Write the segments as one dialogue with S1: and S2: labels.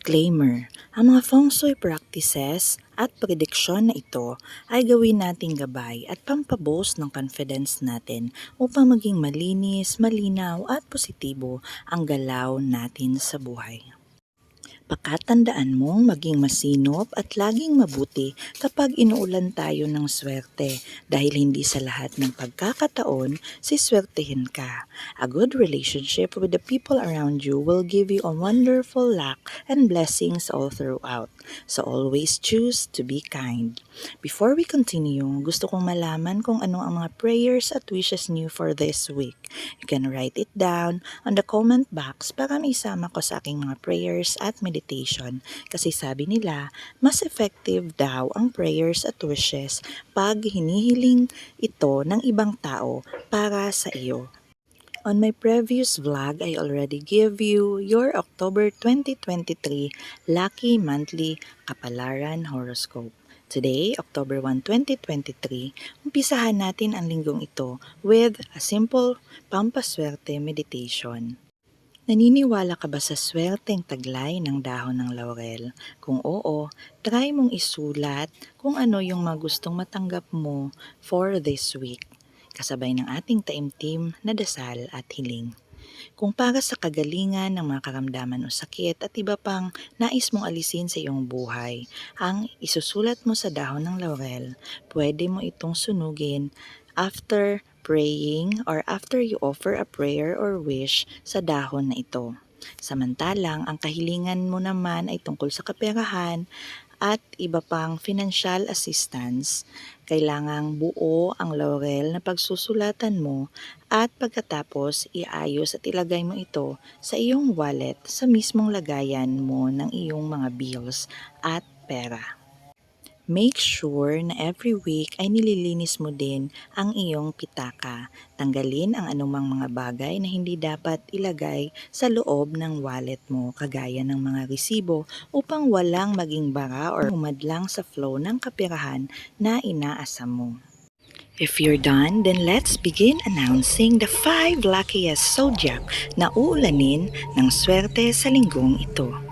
S1: Disclaimer, ang mga feng shui practices at prediksyon na ito ay gawin nating gabay at pampaboost ng confidence natin upang maging malinis, malinaw at positibo ang galaw natin sa buhay. Pakatandaan mong maging masinop at laging mabuti kapag inuulan tayo ng swerte dahil hindi sa lahat ng pagkakataon siswertehin ka. A good relationship with the people around you will give you a wonderful luck and blessings all throughout. So always choose to be kind. Before we continue, gusto kong malaman kung ano ang mga prayers at wishes niyo for this week. You can write it down on the comment box para maisama ko sa aking mga prayers at meditation. Kasi sabi nila, mas effective daw ang prayers at wishes pag hinihiling ito ng ibang tao para sa iyo. On my previous vlog, I already give you your October 2023 Lucky Monthly Kapalaran Horoscope. Today, October 1, 2023, umpisahan natin ang linggong ito with a simple pampaswerte meditation. Naniniwala ka ba sa swerteng taglay ng dahon ng laurel? Kung oo, try mong isulat kung ano yung mga gustong matanggap mo for this week, kasabay ng ating taimtim na dasal at hiling. Kung para sa kagalingan ng mga karamdaman o sakit at iba pang nais mong alisin sa iyong buhay, ang isusulat mo sa dahon ng laurel, pwede mo itong sunugin after praying or after you offer a prayer or wish sa dahon na ito. Samantalang ang kahilingan mo naman ay tungkol sa kaperahan at iba pang financial assistance, kailangang buo ang laurel na pagsusulatan mo at pagkatapos iayos at ilagay mo ito sa iyong wallet sa mismong lagayan mo ng iyong mga bills at pera. Make sure na every week ay nililinis mo din ang iyong pitaka. Tanggalin ang anumang mga bagay na hindi dapat ilagay sa loob ng wallet mo kagaya ng mga resibo upang walang maging bara or humadlang sa flow ng kapirahan na inaasam mo. If you're done, then let's begin announcing the five luckiest zodiac na uulanin ng swerte sa linggong ito.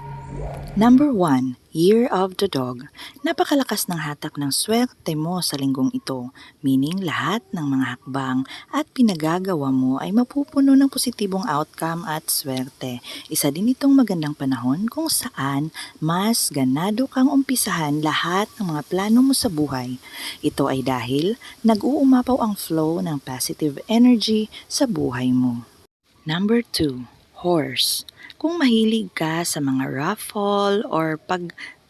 S1: Number 1, Year of the Dog. Napakalakas ng hatak ng swerte mo sa linggong ito, meaning lahat ng mga hakbang at pinagagawa mo ay mapupuno ng positibong outcome at swerte. Isa din itong magandang panahon kung saan mas ganado kang umpisahan lahat ng mga plano mo sa buhay. Ito ay dahil nag-uumapaw ang flow ng positive energy sa buhay mo. Number 2, Horse. Kung mahilig ka sa mga raffle or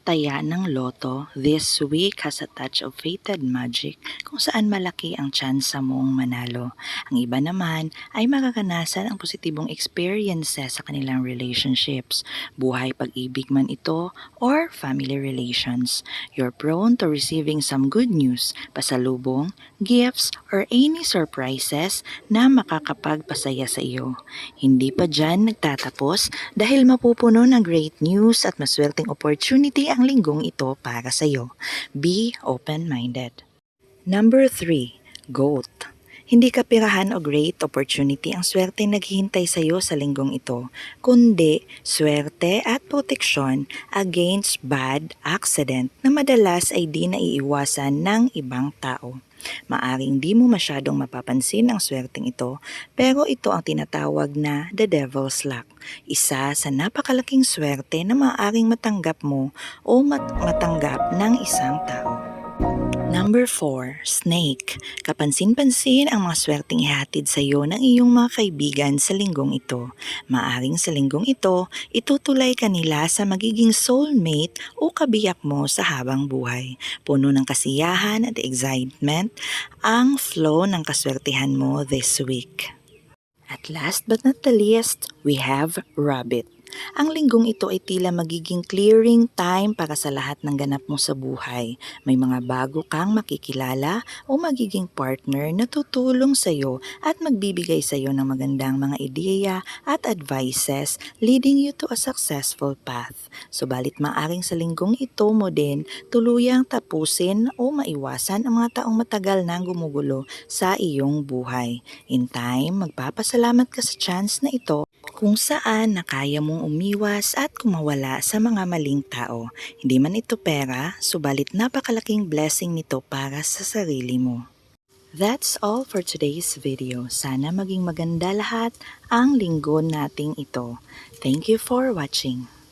S1: pagtaya ng loto, this week has a touch of fated magic kung saan malaki ang tsansa mong manalo. Ang iba naman ay makakanasan ang positibong experiences sa kanilang relationships, buhay pag-ibig man ito or family relations. You're prone to receiving some good news, pasalubong, gifts, or any surprises na makakapagpasaya sa iyo. Hindi pa dyan nagtatapos dahil mapupuno ng great news at maswerteng opportunity ang linggong ito para sa iyo. Be open-minded. Number 3, Goat. Hindi kapirahan o great opportunity ang swerte naghihintay sa iyo sa linggong ito, kundi swerte at proteksyon against bad accident na madalas ay di naiiwasan ng ibang tao. Maaring di mo masyadong mapapansin ang swerteng ito, pero ito ang tinatawag na the devil's luck. Isa sa napakalaking swerte na maaring matanggap mo o mat- matanggap ng isang tao. Number 4, Snake. Kapansin-pansin ang mga swerteng ihatid sa iyo ng iyong mga kaibigan sa linggong ito. Maaring sa linggong ito, itutulay ka nila sa magiging soulmate o kabiyak mo sa habang buhay. Puno ng kasiyahan at excitement ang flow ng kaswertihan mo this week. At last but not the least, we have Rabbit. Ang linggong ito ay tila magiging clearing time para sa lahat ng ganap mo sa buhay. May mga bago kang makikilala o magiging partner na tutulong sa iyo at magbibigay sa iyo ng magandang mga ideya at advices leading you to a successful path. Subalit maaring sa linggong ito mo din tuluyang tapusin o maiwasan ang mga taong matagal nang gumugulo sa iyong buhay. In time, magpapasalamat ka sa chance na ito kung saan na kaya mong umiwas at kumawala sa mga maling tao. Hindi man ito pera, subalit napakalaking blessing nito para sa sarili mo. That's all for today's video. Sana maging maganda lahat ang linggo nating ito. Thank you for watching.